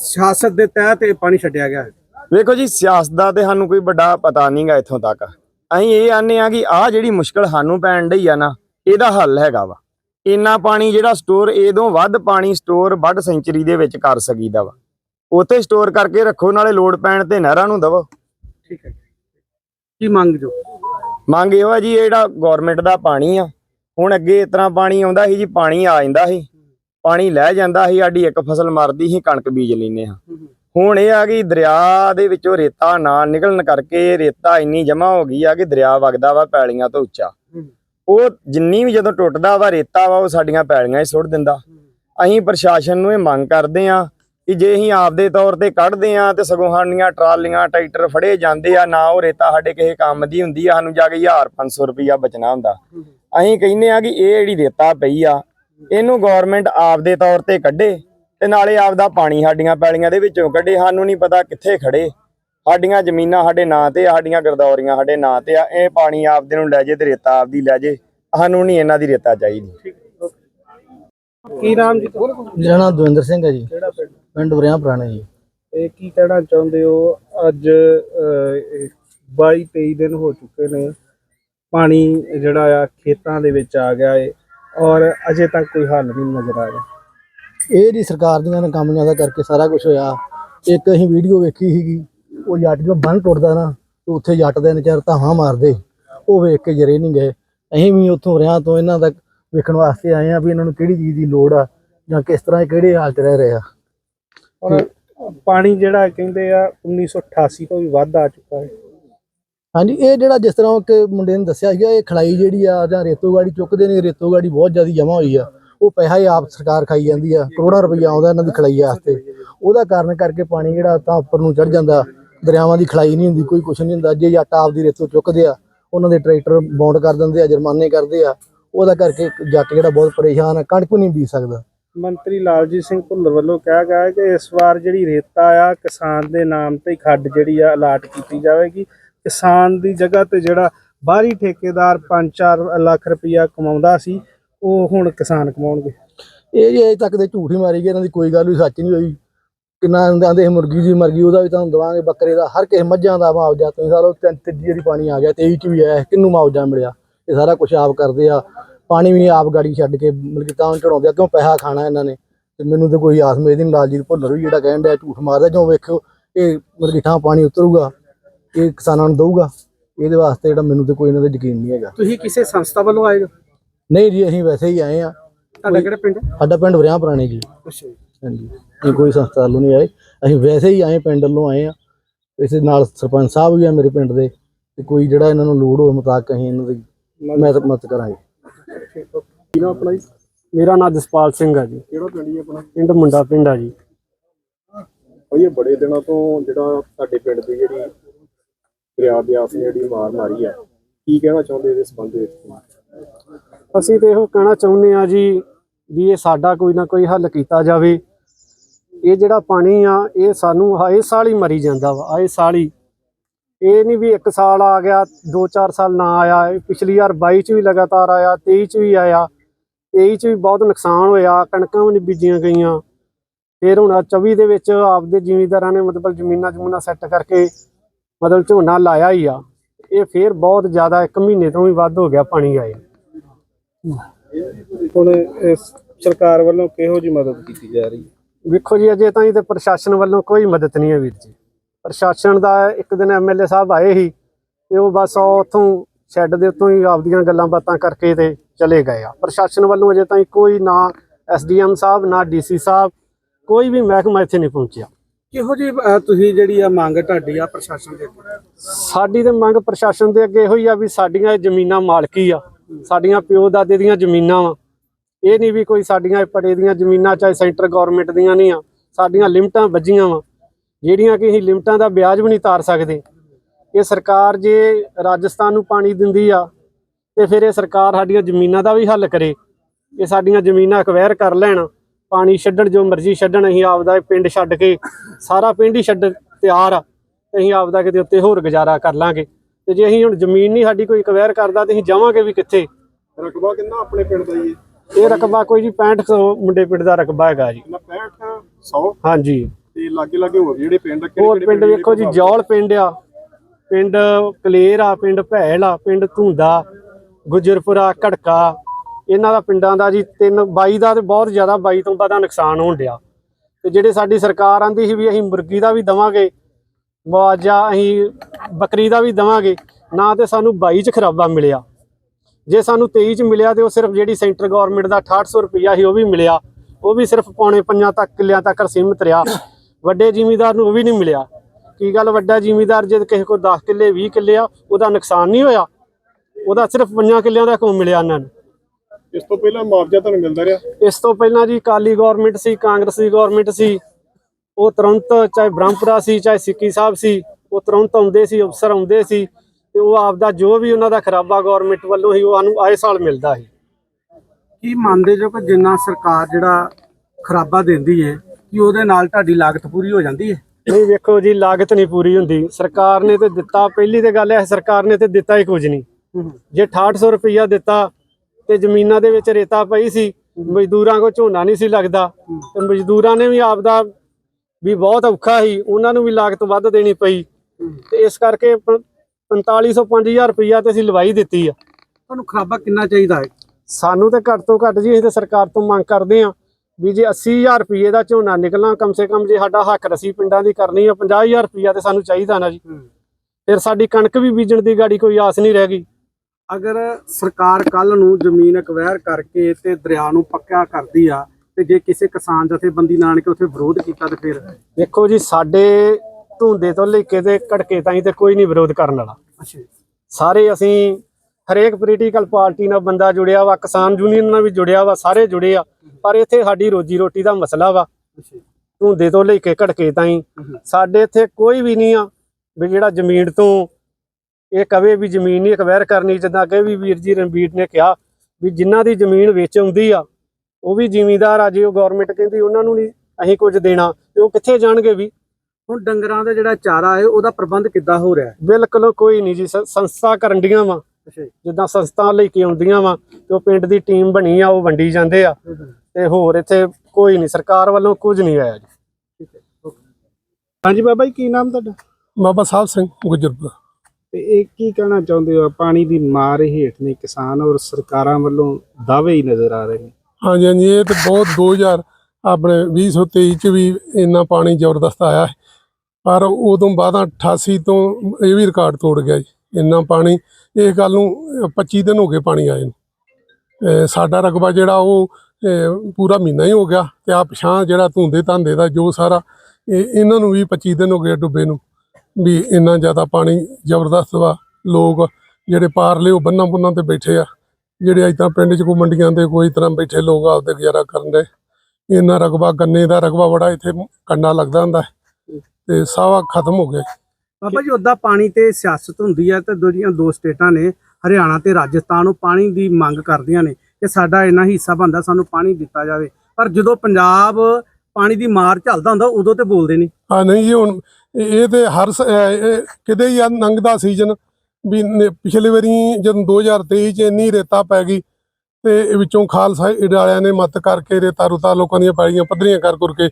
ਸਿਆਸਤ ਦੇ ਤਹਿਤ ਇਹ ਪਾਣੀ ਛੱਡਿਆ ਗਿਆ ਹੈ? ਵੇਖੋ ਜੀ ਸਿਆਸਤ ਦਾ ਤੇ ਸਾਨੂੰ ਕੋਈ ਵੱਡਾ ਪਤਾ ਨਹੀਂਗਾ ਇੱਥੋਂ ਤੱਕ। ਅਸੀਂ ਇਹ ਆਨੇ ਆ ਕਿ ਆਹ ਜਿਹੜੀ ਮੁਸ਼ਕਲ ਸਾਨੂੰ ਪੈਣ ਡਈ ਆ ਨਾ ਇਹਦਾ ਹੱਲ ਹੈਗਾ ਵਾ। ਇੰਨਾ ਪਾਣੀ ਜਿਹੜਾ ਸਟੋਰ ਇਹਦੋਂ ਵੱਧ ਪਾਣੀ ਸਟੋਰ ਵੱਡ ਸੈਂਚਰੀ ਦੇ ਵਿੱਚ ਕਰ ਸਕੀਦਾ ਵਾ। ਉੱਥੇ ਸਟੋਰ ਕਰਕੇ ਰੱਖੋ ਨਾਲੇ ਲੋਡ ਪੈਣ ਤੇ ਨਹਿਰਾਂ ਨੂੰ ਦਵੋ। ਠੀਕ ਹੈ ਕੀ ਮੰਗ ਜੋ? ਮੰਗ ਇਹੋ ਆ ਜੀ ਇਹ ਜਿਹੜਾ ਗਵਰਨਮੈਂਟ ਦਾ ਪਾਣੀ ਆ ਹੁਣ ਅੱਗੇ ਇਸ ਤਰ੍ਹਾਂ ਪਾਣੀ ਆਉਂਦਾ ਸੀ ਜੀ ਪਾਣੀ ਆ ਜਾਂਦਾ ਸੀ। ਪਾਣੀ ਲੈ ਜਾਂਦਾ ਸੀ ਸਾਡੀ ਇੱਕ ਫਸਲ ਮਰਦੀ ਸੀ ਕਣਕ ਬੀਜ ਲੈਨੇ ਹਾਂ। ਹੁਣ ਇਹ ਆ ਕਿ ਦਰਿਆ ਦੇ ਵਿੱਚੋਂ ਰੇਤਾ ਨਾ ਨਿਕਲਣ ਕਰਕੇ ਰੇਤਾ ਇੰਨੀ ਜਮਾ ਹੋ ਗਈ ਆ ਕਿ ਦਰਿਆ ਵਗਦਾ ਵਾ ਪੈਲੀਆਂ ਤੋਂ ਉੱਚਾ। ਉਹ ਜਿੰਨੀ ਵੀ ਜਦੋਂ ਟੁੱਟਦਾ ਵਾ, ਰੇਤਾ ਵਾ, ਉਹ ਸਾਡੀਆਂ ਪੈਲੀਆਂ ਹੀ ਸੁੱਟ ਦਿੰਦਾ। ਅਸੀਂ ਪ੍ਰਸ਼ਾਸਨ ਨੂੰ ਇਹ ਮੰਗ ਕਰਦੇ ਆ ਕਿ ਜੇ ਅਸੀਂ ਆਪਦੇ ਤੌਰ ਤੇ ਕੱਢਦੇ ਆ ਤੇ ਸਗੋਂ ਸਾਡੀਆਂ ਟਰਾਲੀਆਂ, ਟਰੈਕਟਰ ਫੜੇ ਜਾਂਦੇ ਆ, ਨਾ ਉਹ ਰੇਤਾ ਸਾਡੇ ਕਿਸੇ ਕੰਮ ਦੀ ਹੁੰਦੀ ਆ, ਸਾਨੂੰ ਜਾ ਕੇ 1500 ਰੁਪਈਆ ਬਚਣਾ ਹੁੰਦਾ। ਅਸੀਂ ਕਹਿੰਦੇ ਆ ਕਿ ਇਹ ਜਿਹੜੀ ਰੇਤਾ ਪਈ ਆ, ਇਹਨੂੰ ਗਵਰਨਮੈਂਟ ਆਪਦੇ ਤੌਰ ਤੇ ਕੱਢੇ ਤੇ ਨਾਲੇ ਆਪਦਾ ਪਾਣੀ ਸਾਡੀਆਂ ਪੈਲੀਆਂ ਦੇ ਵਿੱਚੋਂ ਕੱਢੇ, ਸਾਨੂੰ ਨਹੀਂ ਪਤਾ ਕਿੱਥੇ ਖੜੇ। ਸਾਡੀਆਂ ਜ਼ਮੀਨਾਂ ਸਾਡੇ ਨਾਂ ਤੇ ਆ, ਸਾਡੀਆਂ ਗਰਦੌਰੀਆਂ ਸਾਡੇ ਨਾਂ ਤੇ ਆ ਇਹ ਪਾਣੀ ਆਪਦੇ ਨੂੰ ਲੈ ਜੇ ਤੇ ਰੇਤਾ ਆਪਦੀ ਲੈ ਜੇ। ਸਾਨੂੰ ਨਹੀਂ ਇਹਨਾਂ ਦੀ ਰੇਤਾ ਚਾਹੀਦੀ। ਕੀ ਨਾਮ ਜੀ? ਮੇਰਾ ਨਾਮ ਦਵਿੰਦਰ ਸਿੰਘ ਹੈ ਜੀ। ਕਿਹੜਾ ਪਿੰਡ? ਪਿੰਡ ਵਰਿਆਂ ਪੁਰਾਣੇ ਜੀ। ਇਹ ਕੀ ਕਹਿਣਾ ਚਾਹੁੰਦੇ ਹੋ? ਅੱਜ 22 23 ਦਿਨ ਹੋ ਚੁੱਕੇ ਨੇ। ਪਾਣੀ ਜਿਹੜਾ ਆ ਖੇਤਾਂ ਦੇ ਵਿੱਚ ਆ ਗਿਆ ਏ ਔਰ ਅਜੇ ਤੱਕ ਕੋਈ ਹੱਲ ਨਹੀਂ ਨਜ਼ਰ ਆ ਰਿਹਾ। ਇਹ ਜੀ ਸਰਕਾਰ ਦੀਆਂ ਨਾਕਾਮੀਆਂ ਦਾ ਕਰਕੇ ਸਾਰਾ ਕੁਝ ਹੋਇਆ। ਇੱਕ ਅਸੀਂ ਵੀਡੀਓ ਵੇਖੀ ਸੀਗੀ। ਉਹ ਜੱਟ ਜਦੋਂ ਬੰਨ ਟੁੱਟਦਾ ਨਾ ਤੇ ਉੱਥੇ ਜੱਟ ਦੇ ਨਚਾਰ ਧਾਹਾਂ ਮਾਰਦੇ। ਉਹ ਵੇਖ ਕੇ ਜਰੇ ਨਹੀਂ ਗਏ। ਅਸੀਂ ਵੀ ਉੱਥੋਂ ਰਿਆਂ ਤੋਂ ਇਹਨਾਂ ਦਾ ਵੇਖਣ ਵਾਸਤੇ ਆਏ ਆ ਵੀ ਇਹਨਾਂ ਨੂੰ ਕਿਹੜੀ ਚੀਜ਼ ਦੀ ਲੋੜ ਆ ਜਾਂ ਕਿਸ ਤਰ੍ਹਾਂ ਕਿਹੜੇ ਹਾਲਤ ਰਹਿ ਰਹੇ ਆ। ਔਰ ਪਾਣੀ ਜਿਹੜਾ ਕਹਿੰਦੇ ਆ 1988 ਤੋਂ ਵੀ ਵੱਧ ਆ ਚੁੱਕਾ ਹੈ। ਹਾਂਜੀ ਇਹ ਜਿਹੜਾ ਜਿਸ ਤਰ੍ਹਾਂ ਕਿ ਮੁੰਡੇ ਨੇ ਦੱਸਿਆ ਸੀਗਾ ਇਹ ਖਲਾਈ ਜਿਹੜੀ ਆ ਜਾਂ ਰੇਤੋ ਗਾੜੀ ਚੁੱਕਦੇ ਨੇ ਰੇਤੋ ਗਾੜੀ ਬਹੁਤ ਜ਼ਿਆਦਾ ਜਮਾ ਹੋਈ ਆ। ਉਹ ਪੈਸਾ ਹੀ ਆਪ ਸਰਕਾਰ ਖਾਈ ਜਾਂਦੀ ਆ ਕਰੋੜਾਂ ਰੁਪਈਆ ਆਉਂਦਾ ਇਹਨਾਂ ਦੀ ਖਲਾਈ ਵਾਸਤੇ। ਉਹਦਾ ਕਾਰਨ ਕਰਕੇ ਪਾਣੀ ਜਿਹੜਾ ਤਾਂ ਉੱਪਰ ਨੂੰ ਚੜ ਜਾਂਦਾ। ਦਰਿਆਵਾਂ ਦੀ ਖਲਾਈ ਨਹੀਂ ਹੁੰਦੀ ਕੋਈ ਕੁਛ ਨਹੀਂ ਹੁੰਦਾ। ਜੇ ਜੱਟ ਆਪਦੀ ਰੇਤੋਂ ਚੁੱਕਦੇ ਆ ਉਹਨਾਂ ਦੇ ਟਰੈਕਟਰ ਬੌਂਡ ਕਰ ਦਿੰਦੇ ਆ ਜੁਰਮਾਨੇ ਕਰਦੇ ਆ ਉਹਦਾ ਕਰਕੇ ਜੱਟ ਜਿਹੜਾ ਬਹੁਤ ਪਰੇਸ਼ਾਨ ਆ ਕਣਕ ਨਹੀਂ ਬੀਜ ਸਕਦਾ। ਮੰਤਰੀ ਲਾਲਜੀਤ ਸਿੰਘ ਭੁੱਲਰ ਵੱਲੋਂ ਕਿਹਾ ਗਿਆ ਹੈ ਕਿ ਇਸ ਵਾਰ ਜਿਹੜੀ ਰੇਤਾ ਆ ਕਿਸਾਨ ਦੇ ਨਾਮ ਤੇ ਖੱਡ ਜਿਹੜੀ ਆ ਅਲਾਟ ਕੀਤੀ ਜਾਵੇਗੀ। ਕਿਸਾਨ ਦੀ ਜਗ੍ਹਾ ਤੇ ਜਿਹੜਾ ਬਾਹਰੀ ਠੇਕੇਦਾਰ 5-4 ਲੱਖ ਰੁਪਈਆ ਕਮਾਉਂਦਾ ਸੀ ਉਹ ਹੁਣ ਕਿਸਾਨ ਕਮਾਉਣਗੇ। ਇਹ ਜੀ ਅਜੇ ਤੱਕ ਦੇ ਝੂਠ ਹੀ ਮਾਰੀ ਗਏ ਇਹਨਾਂ ਦੀ ਕੋਈ ਗੱਲ ਵੀ ਸੱਚ ਨਹੀਂ ਹੋਈ। ਕਿੰਨਾ ਆਂਦੇ ਮੁਰਗੀ ਦੀ ਮਰਗੀ ਉਹਦਾ ਵੀ ਤੁਹਾਨੂੰ ਦਵਾਂਗੇ ਬੱਕਰੇ ਦਾ ਹਰ ਕਿਸੇ ਮੱਝਾਂ ਦਾ ਮੁਆਵਜ਼ਾ ਤੁਸੀਂ ਤਿੰਨ ਤੀਜੀ ਵਾਰੀ ਪਾਣੀ ਆ ਗਿਆ 23 ਚ ਵੀ ਆਇਆ ਕਿੰਨੂੰ ਮੁਆਵਜ਼ਾ ਮਿਲਿਆ? ਇਹ ਸਾਰਾ ਕੁਝ ਆਪ ਕਰਦੇ ਆ ਪਾਣੀ ਵੀ ਆਪ ਗਾੜੀ ਛੱਡ ਕੇ ਮਤਲਬ ਕਿ ਤਾਂ ਚੜਾਉਂਦੇ ਆ ਕਿਉਂ ਪੈਸਾ ਖਾਣਾ ਇਹਨਾਂ ਨੇ? ਤੇ ਮੈਨੂੰ ਤੇ ਕੋਈ ਆਸ ਮੇਰੀ ਲਾਲਜੀਤ ਭੁੱਲਰ ਵੀ ਜਿਹੜਾ ਕਹਿਣ ਡਿਆ ਝੂਠ ਮਾਰਦਾ ਜੋ ਵੇਖਿਓ ਇਹ ਮਤਲਬ ਕਿ ਠਾਂ ਪਾਣੀ ਉਤਰੂਗਾ ਇਹ ਕਿਸਾਨਾਂ ਨੂੰ ਦਊਗਾ ਇਹਦੇ ਵਾਸਤੇ ਜਿਹੜਾ ਮੈਨੂੰ ਤੇ ਕੋਈ ਇਹਨਾਂ ਦਾ ਯਕੀਨ ਨਹੀਂ ਹੈਗਾ। ਤੁਸੀਂ ਕਿਸੇ ਸੰਸਥਾ ਵੱਲੋਂ ਆਏ ਹੋ? ਨਹੀਂ ਜੀ ਅਸੀਂ ਵੈਸੇ ਹੀ ਆਏ ਆ। ਤੁਹਾਡਾ ਕਿਹੜਾ ਪਿੰਡ ਸਾਡਾ ਪਿੰਡ ਵਰਿਆਂ ਪੁਰਾਣੇ ਜੀ। ਅੱਛਾ ਜੀ। ਹਾਂਜੀ। ਇਹ ਕੋਈ ਸੰਸਥਾ ਵੱਲੋਂ ਨਹੀਂ ਆਏ ਅਸੀਂ ਵੈਸੇ ਹੀ ਆਏ ਪਿੰਡ ਵੱਲੋਂ ਆਏ ਆ ਇਸੇ ਨਾਲ ਸਰਪੰਚ ਸਾਹਿਬ ਵੀ ਆ ਮੇਰੇ ਪਿੰਡ ਦੇ ਤੇ ਕੋਈ ਜਿਹੜਾ ਇਹਨਾਂ ਨੂੰ ਲੋੜ ਹੋਵੇ ਮੁਤਾਬਕ ਅਸੀਂ ਇਹਨਾਂ ਦੀ ਮਦਦ ਮਦਦ ਕਰਾਂਗੇ। ਕੀ ਨਾਮ ਆਪਣਾ ਜੀ? ਮੇਰਾ ਨਾਮ ਜਸਪਾਲ ਸਿੰਘ ਆ ਜੀ। ਕਿਹੜਾ ਪਿੰਡ ਜੀ ਆਪਣਾ? ਪਿੰਡ ਮੁੰਡਾ ਪਿੰਡ ਆ ਜੀ। ਇਹ ਬੜੇ ਦਿਨਾਂ ਤੋਂ ਜਿਹੜਾ ਸਾਡੇ ਪਿੰਡ ਦੀ ਜਿਹੜੀ ਦਰਿਆ ਬਿਆਸ ਨੇ ਜਿਹੜੀ ਮਾਰ ਮਾਰੀ ਹੈ ਕੀ ਕਹਿਣਾ ਚਾਹੁੰਦੇ ਇਹਦੇ ਸੰਬੰਧ ਵਿੱਚ? ਅਸੀਂ ਤੇ ਇਹੋ ਕਹਿਣਾ ਚਾਹੁੰਦੇ ਆ ਜੀ ਵੀ ਇਹ ਸਾਡਾ ਕੋਈ ਨਾ ਕੋਈ ਹੱਲ ਕੀਤਾ ਜਾਵੇ। ਇਹ ਜਿਹੜਾ ਪਾਣੀ ਆ, ਇਹ ਸਾਨੂੰ ਆਏ ਸਾਲ ਹੀ ਮਰੀ ਜਾਂਦਾ ਵਾ ਆਏ ਸਾਲ ਹੀ। ਇਹ ਨਹੀਂ ਵੀ ਇੱਕ ਸਾਲ ਆ ਗਿਆ 2-4 ਸਾਲ ਨਾ ਆਇਆ ਪਿਛਲੀ ਵਾਰ 22 ਚ ਵੀ ਲਗਾਤਾਰ ਆਇਆ 23 ਚ ਵੀ ਆਇਆ। 23 ਚ ਵੀ ਬਹੁਤ ਨੁਕਸਾਨ ਹੋਇਆ, ਕਣਕਾਂ ਵੀ ਨਹੀਂ ਬੀਜੀਆਂ ਗਈਆਂ। ਫਿਰ ਹੁਣ ਆਹ 24 ਦੇ ਵਿੱਚ ਆਪਦੇ ਜ਼ਿਮੀਂਦਾਰਾਂ ਨੇ ਮਤਲਬ ਜ਼ਮੀਨਾਂ ਜਮੂਨਾ ਸੈੱਟ ਕਰਕੇ ਮਤਲਬ ਝੋਨਾ ਲਾਇਆ ਹੀ ਆ। ਇਹ ਫਿਰ ਬਹੁਤ ਜ਼ਿਆਦਾ ਇੱਕ ਮਹੀਨੇ ਤੋਂ ਵੀ ਵੱਧ ਹੋ ਗਿਆ ਪਾਣੀ ਆਏ ਹੁਣ ਇਸ ਸਰਕਾਰ ਵੱਲੋਂ ਕਿਹੋ ਜੀ ਮਦਦ ਕੀਤੀ ਜਾ ਰਹੀ ਹੈ? ਵੇਖੋ ਜੀ ਅਜੇ ਤਾਈਂ ਤੇ ਪ੍ਰਸ਼ਾਸਨ ਵੱਲੋਂ ਕੋਈ ਮਦਦ ਨਹੀਂ ਹੈ ਵੀਰ ਜੀ। ਪ੍ਰਸ਼ਾਸਨ ਦਾ ਇੱਕ ਦਿਨ ਐਮਐਲਏ ਸਾਹਿਬ ਆਏ ਸੀ ਤੇ ਉਹ ਬਸ ਉੱਥੋਂ ਸ਼ੈੱਡ ਦੇ ਉੱਤੋਂ ਹੀ ਆਪਦੀਆਂ ਗੱਲਾਂ ਬਾਤਾਂ ਕਰਕੇ ਤੇ ਚਲੇ ਗਏ ਆ। ਪ੍ਰਸ਼ਾਸਨ ਵੱਲੋਂ ਅਜੇ ਤਾਈਂ ਕੋਈ ਨਾ ਐਸਡੀਐਮ ਸਾਹਿਬ ਨਾ ਡੀਸੀ ਸਾਹਿਬ ਕੋਈ ਵੀ ਮਹਿਕਮਾ ਇੱਥੇ ਨਹੀਂ ਪਹੁੰਚਿਆ। ਕਿਹੋ ਜੀ ਤੁਸੀਂ ਜਿਹੜੀ ਆ ਮੰਗ ਤੁਹਾਡੀ ਆ ਪ੍ਰਸ਼ਾਸਨ ਦੇ ਅੱਗੇ? ਸਾਡੀ ਤੇ ਮੰਗ ਪ੍ਰਸ਼ਾਸਨ ਦੇ ਅੱਗੇ ਇਹੋ ਹੀ ਆ ਵੀ ਸਾਡੀਆਂ ਜ਼ਮੀਨਾਂ ਮਾਲਕੀ ਆ। ਸਾਡੀਆਂ ਪਿਓ ਦਾਦੇ ਦੀਆਂ ਜ਼ਮੀਨਾਂ ਵਾ। ਇਹ ਨਹੀਂ ਵੀ ਕੋਈ ਸਾਡੀਆਂ ਇਹ ਪੜੇ ਦੀਆਂ ਜ਼ਮੀਨਾਂ ਚਾਹੇ ਸੈਂਟਰ ਗਵਰਨਮੈਂਟ ਦੀਆਂ ਨਹੀਂ ਆ, ਸਾਡੀਆਂ ਲਿਮਟਾਂ ਵੱਜੀਆਂ ਵਾ, ਜਿਹੜੀਆਂ ਕਿ ਅਸੀਂ ਲਿਮਟਾਂ ਦਾ ਵਿਆਜ ਵੀ ਨਹੀਂ ਤਾਰ ਸਕਦੇ। ਇਹ ਸਰਕਾਰ ਜੇ ਰਾਜਸਥਾਨ ਨੂੰ ਪਾਣੀ ਦਿੰਦੀ ਆ, ਤੇ ਫਿਰ ਇਹ ਸਰਕਾਰ ਸਾਡੀਆਂ ਜ਼ਮੀਨਾਂ ਦਾ ਵੀ ਹੱਲ ਕਰੇ, ਇਹ ਸਾਡੀਆਂ ਜ਼ਮੀਨਾਂ ਅਕਵਾਇਰ ਕਰ ਲੈਣ, ਪਾਣੀ ਛੱਡਣ ਜੋ ਮਰਜ਼ੀ ਛੱਡਣ, ਅਸੀਂ ਆਪਦਾ ਇਹ ਪਿੰਡ ਛੱਡ ਕੇ ਸਾਰਾ ਪਿੰਡ ਹੀ ਛੱਡ ਤਿਆਰ ਆ, ਤੇ ਅਸੀਂ ਆਪਦਾ ਕਿਤੇ ਉੱਤੇ ਹੋਰ ਗੁਜ਼ਾਰਾ ਕਰ ਲਾਂਗੇ। ਤੇ ਜੇ ਅਸੀਂ ਹੁਣ ਜ਼ਮੀਨ ਨਹੀਂ ਸਾਡੀ ਕੋਈ ਅਕਵਾਇਰ ਕਰਦਾ, ਤੇ ਅਸੀਂ ਜਾਵਾਂਗੇ ਵੀ ਕਿੱਥੇ? ਰਕਬਾ ਕਿੰਨਾ ਆਪਣੇ ਪਿੰਡ ਦਾ ਜੀ? ਇਹ ਰਕਬਾ ਕੋਈ ਜੀ 65 ਕੁ ਮੁੰਡੇ ਪਿੰਡ ਦਾ ਰਕਬਾ ਹੈਗਾ ਜੀ। ਕਿੰਨਾ 65 100 ਹਾਂਜੀ। ਲਾਗੇ ਲਾਗੇ ਹੋਰ ਜਿਹੜੇ ਪਿੰਡ ਹੋਰ ਪਿੰਡ ਵੇਖੋ ਜੀ ਜੌਲ ਪਿੰਡ ਆ ਪਿੰਡ ਕਲੇਰ ਆ ਪਿੰਡ ਭੈਲ ਆ ਪਿੰਡ ਧੁੰਦਾ ਗੁਜਰਪੁਰਾ ਘੜਕਾ ਇਹਨਾਂ ਦਾ ਪਿੰਡਾਂ ਦਾ ਜੀ ਤਿੰਨ 22 ਦਾ ਤੇ ਬਹੁਤ ਜ਼ਿਆਦਾ 22 ਤੋਂ ਬਾਅਦ ਨੁਕਸਾਨ ਹੋਣ ਡਿਆ। ਤੇ ਜਿਹੜੇ ਸਾਡੀ ਸਰਕਾਰ ਆਂਦੀ ਸੀ ਵੀ ਅਸੀਂ ਮੁਰਗੀ ਦਾ ਵੀ ਦਵਾਂਗੇ ਮੁਆਵਜ਼ਾ ਅਸੀਂ ਬੱਕਰੀ ਦਾ ਵੀ ਦਵਾਂਗੇ ਨਾ ਤੇ ਸਾਨੂੰ 22 ਚ ਖਰਾਬਾ ਮਿਲਿਆ। ਜੇ ਸਾਨੂੰ 23 ਚ ਮਿਲਿਆ ਤੇ ਉਹ ਸਿਰਫ ਜਿਹੜੀ ਸੈਂਟਰ ਗਵਰਨਮੈਂਟ ਦਾ 6800 ਰੁਪਈਆ ਸੀ ਉਹ ਵੀ ਮਿਲਿਆ। ਉਹ ਵੀ ਸਿਰਫ ਪੌਣੇ ਪੰਜਾਂ ਤੱਕ ਕਿੱਲਿਆਂ ਤੱਕ ਸੀਮਿਤ ਰਿਹਾ। ਵੱਡੇ ਜ਼ਿਮੀਂਦਾਰ ਨੂੰ ਉਹ ਵੀ ਨਹੀਂ ਮਿਲਿਆ। ਕੀ ਗੱਲ ਵੱਡਾ ਜ਼ਿਮੀਂਦਾਰ ਜੇ ਕਿਸੇ ਕੋਲ 10 ਕਿੱਲੇ 20 ਕਿੱਲੇ ਆ ਉਹਦਾ ਨੁਕਸਾਨ ਨਹੀਂ ਹੋਇਆ। ਉਹਦਾ ਸਿਰਫ ਪੰਜਾਂ ਕਿੱਲਿਆਂ ਦਾ ਕਿਉਂ ਮਿਲਿਆ ਉਹਨਾਂ ਨੂੰ। ਇਸ ਤੋਂ ਪਹਿਲਾਂ ਮੁਆਵਜ਼ਾ ਤੁਹਾਨੂੰ ਮਿਲਦਾ ਰਿਹਾ? ਇਸ ਤੋਂ ਪਹਿਲਾਂ ਜੀ ਕਾਲੀ ਗਵਰਨਮੈਂਟ ਸੀ ਕਾਂਗਰਸੀ ਗਵਰਨਮੈਂਟ ਸੀ। ਉਹ ਤੁਰੰਤ ਚਾਹੇ ਬ੍ਰਹਮਪੁਰਾ ਸੀ ਚਾਹੇ ਸਿੱਕੀ ਸਾਹਿਬ ਸੀ ਉਹ ਤੁਰੰਤ ਆਉਂਦੇ ਸੀ ਅਫਸਰ ਆਉਂਦੇ ਸੀ। ਤੇ ਉਹ ਆਪਦਾ ਜੋ ਵੀ ਉਹਨਾਂ ਦਾ ਖਰਾਬਾ ਗਵਰਨਮੈਂਟ ਵੱਲੋਂ ਹੀ ਉਹ ਸਾਨੂੰ ਆਏ ਸਾਲ ਮਿਲਦਾ ਸੀ। ਕੀ ਮੰਨਦੇ ਜੋ ਕਿ ਜਿੰਨਾ ਸਰਕਾਰ ਜਿਹੜਾ ਖਰਾਬਾ ਦਿੰਦੀ ਹੈ ਕਿ ਉਹਦੇ ਨਾਲ ਤੁਹਾਡੀ ਲਾਗਤ ਪੂਰੀ ਹੋ ਜਾਂਦੀ ਹੈ ਨਹੀਂ ਵੇਖੋ ਜੀ ਲਾਗਤ ਨਹੀਂ ਪੂਰੀ ਹੁੰਦੀ। ਸਰਕਾਰ ਨੇ ਤੇ ਦਿੱਤਾ ਪਹਿਲੀ ਤੇ ਗੱਲ ਹੈ ਸਰਕਾਰ ਨੇ ਤੇ ਦਿੱਤਾ ਹੀ ਕੁਝ ਨਹੀਂ। ਜੇ 6800 ਰੁਪਈਆ ਦਿੱਤਾ ਤੇ ਜ਼ਮੀਨਾਂ ਦੇ ਵਿੱਚ ਰੇਤਾ ਪਈ ਸੀ ਮਜ਼ਦੂਰਾਂ ਕੋ ਝੋਨਾ ਨਹੀਂ ਸੀ ਲੱਗਦਾ। ਤੇ ਮਜ਼ਦੂਰਾਂ ਨੇ ਵੀ ਆਪਦਾ ਵੀ ਬਹੁਤ ਔਖਾ ਸੀ ਉਹਨਾਂ ਨੂੰ ਵੀ ਲਾਗਤ ਵੱਧ ਦੇਣੀ ਪਈ। ਤੇ ਇਸ ਕਰਕੇ 4500 5000 ਰੁਪਈਆ ਤੇ ਅਸੀਂ ਲਵਾਈ ਦਿੱਤੀ ਆ। ਤੁਹਾਨੂੰ ਖਰਾਬਾ ਕਿੰਨਾ ਚਾਹੀਦਾ ਹੈ? ਸਾਨੂੰ ਤੇ ਘੱਟ ਤੋਂ ਘੱਟ ਜੀ ਅਸੀਂ ਤੇ ਸਰਕਾਰ ਤੋਂ ਮੰਗ ਕਰਦੇ ਆ ਵੀ ਜੇ 80000 ਰੁਪਏ ਦਾ ਝੋਨਾ ਨਿਕਲਣਾ ਕਮ ਸੇ ਕਮ ਜੇ ਸਾਡਾ ਹੱਕ ਰਸੀ ਪਿੰਡਾਂ ਦੀ ਕਰਨੀ ਆ 50000 ਰੁਪਇਆ ਤੇ ਸਾਨੂੰ ਚਾਹੀਦਾ ਨਾ ਜੀ। ਫਿਰ ਸਾਡੀ ਕਣਕ ਵੀ ਬੀਜਣ ਦੀ ਗਾੜੀ ਕੋਈ ਆਸ ਨਹੀਂ ਰਹਿ ਗਈ। ਅਗਰ ਸਰਕਾਰ ਕੱਲ ਨੂੰ ਜ਼ਮੀਨ ਅਕਵਾਇਰ ਕਰਕੇ ਤੇ ਦਰਿਆ ਨੂੰ ਪੱਕਾ ਕਰਦੀ ਆ ਤੇ ਜੇ ਕਿਸੇ ਕਿਸਾਨ ਜਥੇਬੰਦੀ ਨਾਲ ਕੇ ਉੱਥੇ ਵਿਰੋਧ ਕੀਤਾ ਤੇ ਫਿਰ? ਦੇਖੋ ਜੀ ਸਾਡੇ ਧੁੰਦੇ ਤੋਂ ਲੈ ਕੇ ਤੇ ਕੜਕੇ ਤਾਈਂ ਤੇ ਕੋਈ ਨਹੀਂ ਵਿਰੋਧ ਕਰਨ ਵਾਲਾ। ਅੱਛਾ ਸਾਰੇ ਅਸੀਂ ਹਰੇਕ ਪੋਲੀਟੀਕਲ ਪਾਰਟੀ ਨਾਲ ਬੰਦਾ ਜੁੜਿਆ ਵਾ ਕਿਸਾਨ ਯੂਨੀਅਨ ਨਾਲ ਵੀ ਜੁੜਿਆ ਵਾ ਸਾਰੇ ਜੁੜੇ ਆ। ਪਰ ਇੱਥੇ ਸਾਡੀ ਰੋਜੀ ਰੋਟੀ ਦਾ ਮਸਲਾ ਵਾ। ਧੁੰਦੇ ਤੋਂ ਲੈ ਕੇ ਘੜਕੇ ਤਾਈਂ ਸਾਡੇ ਇੱਥੇ ਕੋਈ ਵੀ ਨਹੀਂ ਆ ਵੀ ਜਿਹੜਾ ਜ਼ਮੀਨ ਤੋਂ ਇਹ ਕਵੇ ਵੀ ਜ਼ਮੀਨ ਨਹੀਂ ਅਕਵਾਇਰ ਕਰਨੀ ਜਿੱਦਾਂ ਕਿ ਵੀ ਵੀਰ ਜੀ ਰਣਬੀਰ ਨੇ ਕਿਹਾ ਵੀ ਜਿਨ੍ਹਾਂ ਦੀ ਜ਼ਮੀਨ ਵਿੱਚ ਆਉਂਦੀ ਆ ਉਹ ਵੀ ਜ਼ਿਮੀਂਦਾਰ ਆ ਜੇ ਉਹ ਗਵਰਨਮੈਂਟ ਕਹਿੰਦੀ ਉਹਨਾਂ ਨੂੰ ਨਹੀਂ ਅਸੀਂ ਕੁਝ ਦੇਣਾ ਤੇ ਉਹ ਕਿੱਥੇ ਜਾਣਗੇ ਵੀ? ਹੁਣ ਡੰਗਰਾਂ ਦਾ ਜਿਹੜਾ ਚਾਰਾ ਹੈ ਉਹਦਾ ਪ੍ਰਬੰਧ ਕਿੱਦਾਂ ਹੋ ਰਿਹਾ ਹੈ? ਬਿਲਕੁਲ ਕੋਈ ਨਹੀਂ ਜੀ ਸ- ਸੰਸਥਾ ਕਰਨ ਡੀਆਂ ਵਾ। ਜਿੱਦਾਂ ਸੰਸਥਾ ਲੈ ਕੇ ਆਉਂਦੀਆਂ ਵਾ ਤੇ ਉਹ ਪਿੰਡ ਦੀ ਟੀਮ ਬਣੀ ਆ ਉਹ ਵੰਡੀ ਜਾਂਦੇ ਆ। ਤੇ ਹੋਰ ਇੱਥੇ ਕੋਈ ਨਹੀਂ ਸਰਕਾਰ ਵੱਲੋਂ ਕੁਝ ਨਹੀਂ ਆਇਆ ਜੀ। ਹਾਂਜੀ ਬਾਬਾ ਜੀ ਕੀ ਨਾਮ ਤੁਹਾਡਾ? ਬਾਬਾ ਸਾਹਿਬ ਸਿੰਘ ਗੁਜਰਪੁਰ। ਤੇ ਇਹ ਕੀ ਕਹਿਣਾ ਚਾਹੁੰਦੇ ਹੋ? ਪਾਣੀ ਦੀ ਮਾਰ ਹੇਠ ਨੇ ਕਿਸਾਨ ਔਰ ਸਰਕਾਰਾਂ ਵੱਲੋਂ ਦਾਅਵੇ ਹੀ ਨਜ਼ਰ ਆ ਰਹੇ ਨੇ। ਹਾਂਜੀ ਹਾਂਜੀ ਇਹ ਤੇ ਬਹੁਤ 2000 ਆਪਣੇ 2023 ਚ ਵੀ ਇੰਨਾ ਪਾਣੀ ਜ਼ਬਰਦਸਤ ਆਇਆ ਹੈ। ਪਰ ਉਦੋਂ ਬਾਅਦ 88 ਤੋਂ ਇਹ ਵੀ ਰਿਕਾਰਡ ਤੋੜ ਗਿਆ ਜੀ ਇੰਨਾ ਪਾਣੀ ਇਹ ਗੱਲ ਨੂੰ ਅ, 25 ਦਿਨ ਹੋ ਗਏ ਪਾਣੀ ਆਏ ਨੂੰ। ਸਾਡਾ ਰਕਬਾ ਜਿਹੜਾ ਉਹ ਪੂਰਾ ਮਹੀਨਾ ਹੀ ਹੋ ਗਿਆ ਤੇ ਆ ਪਛਾਂ ਜਿਹੜਾ ਧੁੰਦੇ ਧਾਂਦੇ ਦਾ ਜੋ ਸਾਰਾ ਇਹ ਇਹਨਾਂ ਨੂੰ ਵੀ 25 ਦਿਨ ਹੋ ਗਏ ਡੁੱਬੇ ਨੂੰ ਵੀ ਇੰਨਾ ਜ਼ਿਆਦਾ ਪਾਣੀ ਜ਼ਬਰਦਸਤ ਵਾ। ਲੋਕ ਜਿਹੜੇ ਪਾਰਲੇ ਉਹ ਬੰਨਾਂ ਬੁੰਨਾਂ ਤੇ ਬੈਠੇ ਆ ਜਿਹੜੇ ਅੱਜ ਤਾਂ ਪਿੰਡ 'ਚ ਕੋਈ ਮੰਡੀਆਂ ਤੇ ਕੋਈ ਤਰ੍ਹਾਂ ਬੈਠੇ ਲੋਕ ਆਪਦੇ ਗੁਜ਼ਾਰਾ ਕਰਨ ਦੇ। ਇੰਨਾ ਰਕਬਾ ਗੰਨੇ ਦਾ ਰਕਬਾ ਬੜਾ ਇੱਥੇ ਕੰਡਾ ਲੱਗਦਾ ਹੁੰਦਾ। ਤੇ ਸਾਵਾ ਖਤਮ ਹੋ ਗਿਆ ਬਾਬਾ ਜੀ ਉਦਾਂ ਪਾਣੀ ਤੇ ਸਿਆਸਤ ਹੁੰਦੀ ਹੈ ਤੇ ਦੂਜੀਆਂ ਦੋ ਸਟੇਟਾਂ ਨੇ ਹਰਿਆਣਾ ਤੇ ਰਾਜਸਥਾਨ ਉਹ ਪਾਣੀ ਦੀ ਮੰਗ ਕਰਦੀਆਂ ਨੇ ਕਿ ਸਾਡਾ ਇੰਨਾ ਹਿੱਸਾ ਬਣਦਾ ਸਾਨੂੰ ਪਾਣੀ ਦਿੱਤਾ ਜਾਵੇ। ਪਰ ਜਦੋਂ ਪੰਜਾਬ ਪਾਣੀ ਦੀ ਮਾਰ ਝੱਲਦਾ ਹੁੰਦਾ ਉਦੋਂ ਤੇ ਬੋਲਦੇ ਨਹੀਂ। ਆ ਨਹੀਂ ਜੀ ਹੁਣ ਇਹ ਤੇ ਹਰ ਕਿਤੇ ਹੀ ਲੰਘਦਾ ਸੀਜ਼ਨ ਵੀ ਪਿਛਲੇ ਵਾਰੀ ਜਦੋਂ 2023 ਚ ਇੰਨੀ ਰੇਤਾ ਪੈ ਗਈ ਤੇ ਵਿੱਚੋਂ ਖਾਲਸਾ ਏਡ ਵਾਲਿਆਂ ਨੇ ਮਤ ਕਰਕੇ ਰੇਤਾ ਰੁਤਾ ਲੋਕਾਂ ਦੀਆਂ ਪੈੜੀਆਂ ਪੱਧਰੀਆਂ ਕਰ ਕਰ ਕੇ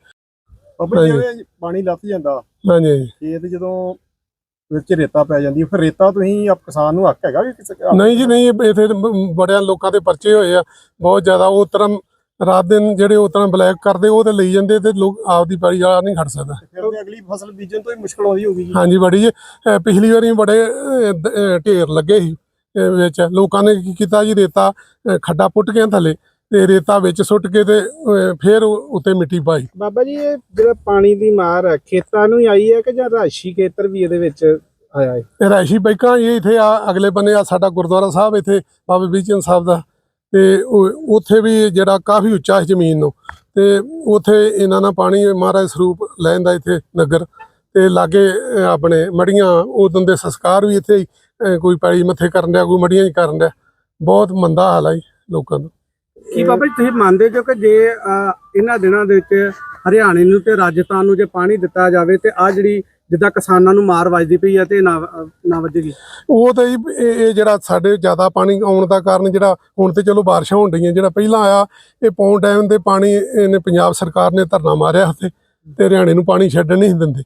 ਬਾਬਾ ਜੀ। ਜਿਵੇਂ ਪਾਣੀ ਲੱਥ ਜਾਂਦਾ। ਹਾਂਜੀ। ਖੇਤ ਜਦੋਂ ਵਿੱਚ ਰੇਤਾ ਪੈ ਜਾਂਦੀ ਫਿਰ ਰੇਤਾ ਤੁਸੀਂ ਆਪ ਕਿਸਾਨ ਨੂੰ ਹੱਕ ਹੈਗਾ ਵੀ ਕਿਸੇ ਨਹੀਂ ਜੀ ਨਹੀਂ ਇਥੇ ਬੜਿਆਂ ਲੋਕਾਂ ਦੇ ਪਰਚੇ ਹੋਏ ਆ ਬਹੁਤ ਜ਼ਿਆਦਾ ਉਹ ਤਰ੍ਹਾਂ ਰਾਤ ਦਿਨ ਜਿਹੜੇ ਉਹ ਤਰ੍ਹਾਂ ਬਲੈਕ ਕਰਦੇ ਉਹ ਤੇ ਲਈ ਜਾਂਦੇ ਤੇ ਲੋਕ ਆਪਦੀ ਪੈੜੀ ਵਾਲਾ ਨਹੀਂ ਖੜ ਸਕਦਾ। ਫਿਰ ਅਗਲੀ ਫਸਲ ਬੀਜਣ ਤੋਂ ਹੀ ਮੁਸ਼ਕਲ ਆਉਂਦੀ ਹੋਊਗੀ ਜੀ। ਹਾਂਜੀ ਬੜੀ ਪਿਛਲੀ ਵਾਰੀ ਬੜੇ ਢੇਰ ਲੱਗੇ ਸੀ ਵਿੱਚ। ਲੋਕਾਂ ਨੇ ਕੀ ਕੀਤਾ ਜੀ ਰੇਤਾ ਖੱਡਾ ਪੁੱਟ ਕੇ ਥੱਲੇ। ਤੇ ਰੇਤਾ ਵਿੱਚ ਸੁੱਟ ਕੇ ਤੇ ਅਹ, ਫਿਰ ਉਹ ਉੱਤੇ ਮਿੱਟੀ ਪਾਈ। ਬਾਬਾ ਜੀ ਇਹ ਜਿਹੜਾ ਪਾਣੀ ਦੀ ਮਾਰ ਹੈ ਖੇਤਾਂ ਨੂੰ ਹੀ ਆਈ ਹੈ ਕਿ ਜਾਂ ਰਾਸ਼ੀ ਖੇਤਰ ਵੀ ਇਹਦੇ ਵਿੱਚ ਆਇਆ ਹੈ? ਇਹ ਰਾਸ਼ੀ ਬੈਕਾਂ ਇਹ ਇੱਥੇ ਆ ਅਗਲੇ ਬੰਨੇ ਆ ਸਾਡਾ ਗੁਰਦੁਆਰਾ ਸਾਹਿਬ ਇੱਥੇ ਬਾਬਾ ਬੀਚਨ ਸਾਹਿਬ ਦਾ। ਤੇ ਉਹ- ਉੱਥੇ ਵੀ ਜਿਹੜਾ ਕਾਫੀ ਉੱਚਾ ਹੈ ਜ਼ਮੀਨ ਨੂੰ। ਤੇ ਉੱਥੇ ਇਹਨਾਂ ਨਾਲ ਪਾਣੀ ਮਹਾਰਾਜ ਸਰੂਪ ਲੈਂਦਾ ਇੱਥੇ ਨਗਰ। ਤੇ ਲਾਗੇ ਅਹ, ਆਪਣੇ ਮੜੀਆਂ ਉਦੋਂ ਦੇ ਸੰਸਕਾਰ ਵੀ ਇੱਥੇ ਹੀ, ਅਹ, ਕੋਈ ਪੈੜੀ ਮੱਥੇ ਕਰਨ ਡਿਆ ਕੋਈ ਮੜੀਆਂ ਹੀ ਕਰਨ ਡਿਆ। ਬਹੁਤ ਮੰਦਾ ਹਾਲ ਹੈ ਲੋਕਾਂ ਦਾ। ਕੀ ਬਾਬਾ ਜੀ ਤੁਸੀਂ ਮੰਨਦੇ ਜੋ ਕਿ ਜੇ ਇਹਨਾਂ ਦਿਨਾਂ ਦੇ ਵਿੱਚ ਹਰਿਆਣੇ ਨੂੰ ਤੇ ਰਾਜਸਥਾਨ ਨੂੰ ਜੇ ਪਾਣੀ ਦਿੱਤਾ ਜਾਵੇ ਤੇ ਆ ਜਿਹੜੀ ਜਿੱਦਾਂ ਕਿਸਾਨਾਂ ਨੂੰ ਮਾਰ ਵੱਜਦੀ ਪਈ ਹੈ ਤੇ ਨਾ ਨਾ ਵੱਜੇਗੀ? ਉਹ ਤਾਂ ਇਹ ਜਿਹੜਾ ਸਾਡੇ ਜ਼ਿਆਦਾ ਪਾਣੀ ਆਉਣ ਦਾ ਕਾਰਨ ਜਿਹੜਾ ਹੁਣ ਤੇ ਚਲੋ ਬਾਰਿਸ਼ਾਂ ਹੋਣ ਡਈਆਂ ਜਿਹੜਾ ਪਹਿਲਾਂ ਆਇਆ ਇਹ ਪੌਂਡ ਡੈਮ ਦੇ ਪਾਣੀ ਇਹਨੇ ਪੰਜਾਬ ਸਰਕਾਰ ਨੇ ਧਰਨਾ ਮਾਰਿਆ ਉੱਥੇ ਤੇ ਹਰਿਆਣੇ ਨੂੰ ਪਾਣੀ ਛੱਡਣ ਨਹੀਂ ਦਿੰਦੇ।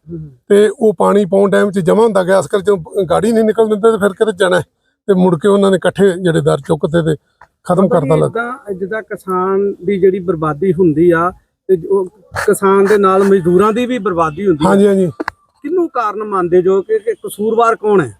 ਤੇ ਉਹ ਪਾਣੀ ਪਾਉਣ ਟਾਈਮ 'ਚ ਜਮਾ ਹੁੰਦਾ ਗਿਆ ਅਸਕਰ ਚੋਂ ਗਾੜੀ ਨਹੀਂ ਨਿਕਲ ਦਿੰਦੇ ਤੇ ਫਿਰ ਕਿਤੇ ਜਾਣਾ। ਤੇ ਮੁੜ ਕੇ ਉਹਨਾਂ ਨੇ ਇਕੱਠੇ ਜਿਹੜੇ ਦਰ ਚੁੱਕਦੇ ਤੇ ਖਤਮ ਕਰਤਾ ਲੱਗ ਜਿੱਦਾਂ ਕਿਸਾਨ ਦੀ ਜਿਹੜੀ ਬਰਬਾਦੀ ਹੁੰਦੀ ਆ ਤੇ ਉਹ ਕਿਸਾਨ ਦੇ ਨਾਲ ਮਜ਼ਦੂਰਾਂ ਦੀ ਵੀ ਬਰਬਾਦੀ ਹੁੰਦੀ ਹਾਂਜੀ ਹਾਂਜੀ। ਕਿਹਨੂੰ ਕਾਰਨ ਮੰਨਦੇ ਜੋ ਕਿ ਕਿ ਕਸੂਰਵਾਰ ਕੌਣ ਹੈ?